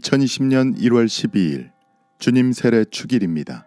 2020년 1월 12일 주님 세례 축일입니다.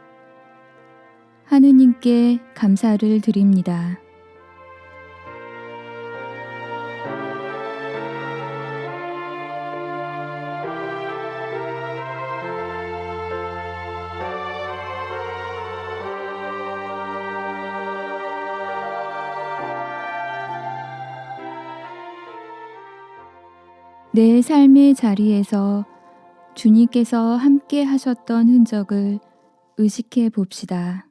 하느님께 감사를 드립니다. 내 삶의 자리에서 주님께서 함께 하셨던 흔적을 의식해 봅시다.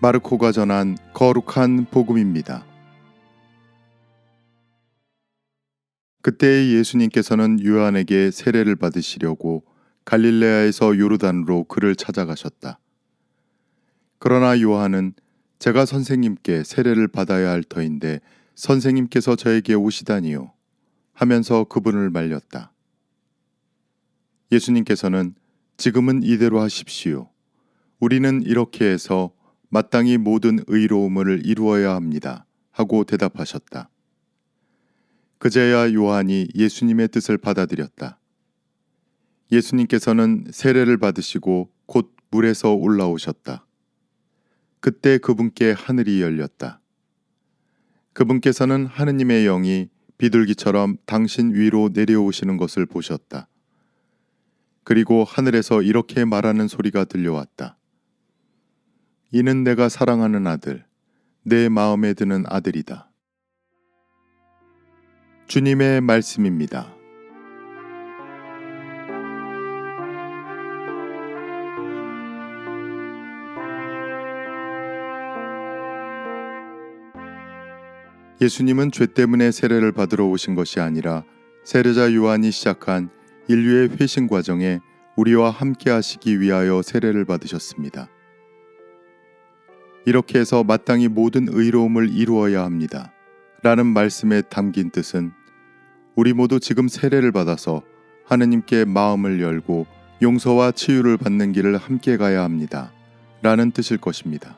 마르코가 전한 거룩한 복음입니다. 그때 예수님께서는 요한에게 세례를 받으시려고 갈릴레아에서 요르단으로 그를 찾아가셨다. 그러나 요한은 제가 선생님께 세례를 받아야 할 터인데 선생님께서 저에게 오시다니요 하면서 그분을 말렸다. 예수님께서는 지금은 이대로 하십시오. 우리는 이렇게 해서 마땅히 모든 의로움을 이루어야 합니다. 하고 대답하셨다. 그제야 요한이 예수님의 뜻을 받아들였다. 예수님께서는 세례를 받으시고 곧 물에서 올라오셨다. 그때 그분께 하늘이 열렸다. 그분께서는 하느님의 영이 비둘기처럼 당신 위로 내려오시는 것을 보셨다. 그리고 하늘에서 이렇게 말하는 소리가 들려왔다. 이는 내가 사랑하는 아들, 내 마음에 드는 아들이다. 주님의 말씀입니다. 예수님은 죄 때문에 세례를 받으러 오신 것이 아니라 세례자 요한이 시작한 인류의 회신 과정에 우리와 함께 하시기 위하여 세례를 받으셨습니다. 이렇게 해서 마땅히 모든 의로움을 이루어야 합니다. 라는 말씀에 담긴 뜻은 우리 모두 지금 세례를 받아서 하느님께 마음을 열고 용서와 치유를 받는 길을 함께 가야 합니다. 라는 뜻일 것입니다.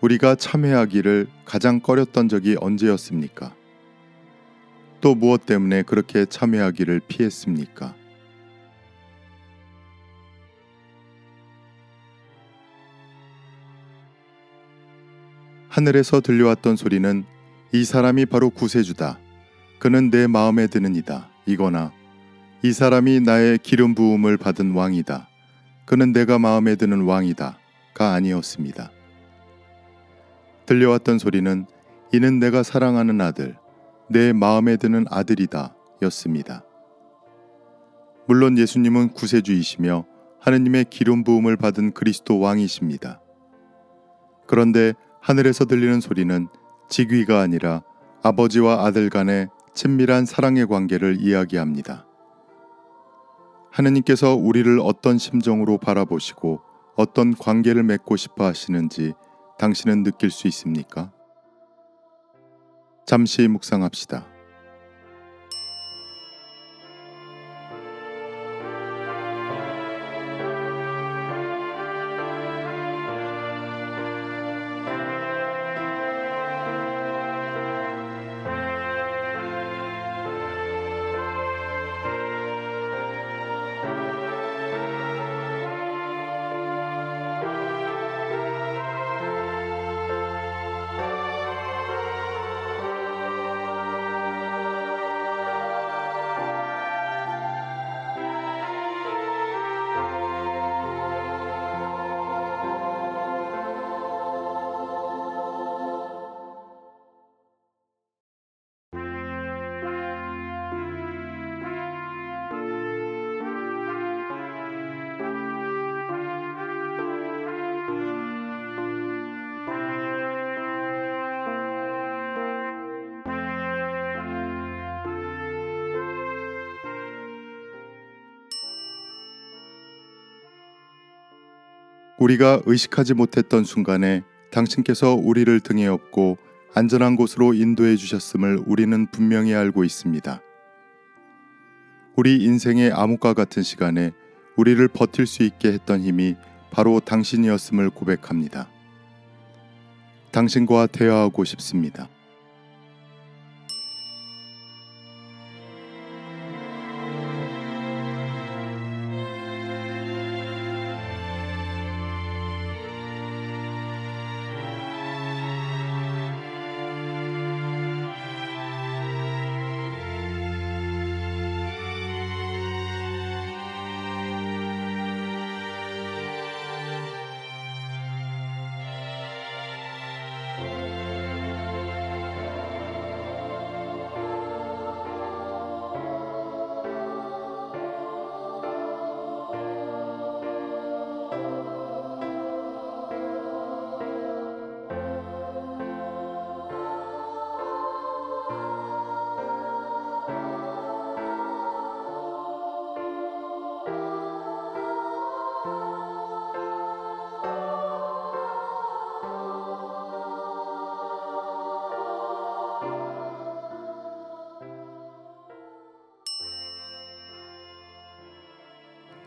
우리가 참회하기를 가장 꺼렸던 적이 언제였습니까? 또 무엇 때문에 그렇게 참회하기를 피했습니까? 하늘에서 들려왔던 소리는 이 사람이 바로 구세주다. 그는 내 마음에 드는 이다. 이거나 이 사람이 나의 기름 부음을 받은 왕이다. 그는 내가 마음에 드는 왕이다. 가 아니었습니다. 들려왔던 소리는 이는 내가 사랑하는 아들, 내 마음에 드는 아들이다. 였습니다. 물론 예수님은 구세주이시며 하느님의 기름 부음을 받은 그리스도 왕이십니다. 그런데 하늘에서 들리는 소리는 직위가 아니라 아버지와 아들 간의 친밀한 사랑의 관계를 이야기합니다. 하느님께서 우리를 어떤 심정으로 바라보시고 어떤 관계를 맺고 싶어 하시는지 당신은 느낄 수 있습니까? 잠시 묵상합시다. 우리가 의식하지 못했던 순간에 당신께서 우리를 등에 업고 안전한 곳으로 인도해 주셨음을 우리는 분명히 알고 있습니다. 우리 인생의 암흑과 같은 시간에 우리를 버틸 수 있게 했던 힘이 바로 당신이었음을 고백합니다. 당신과 대화하고 싶습니다.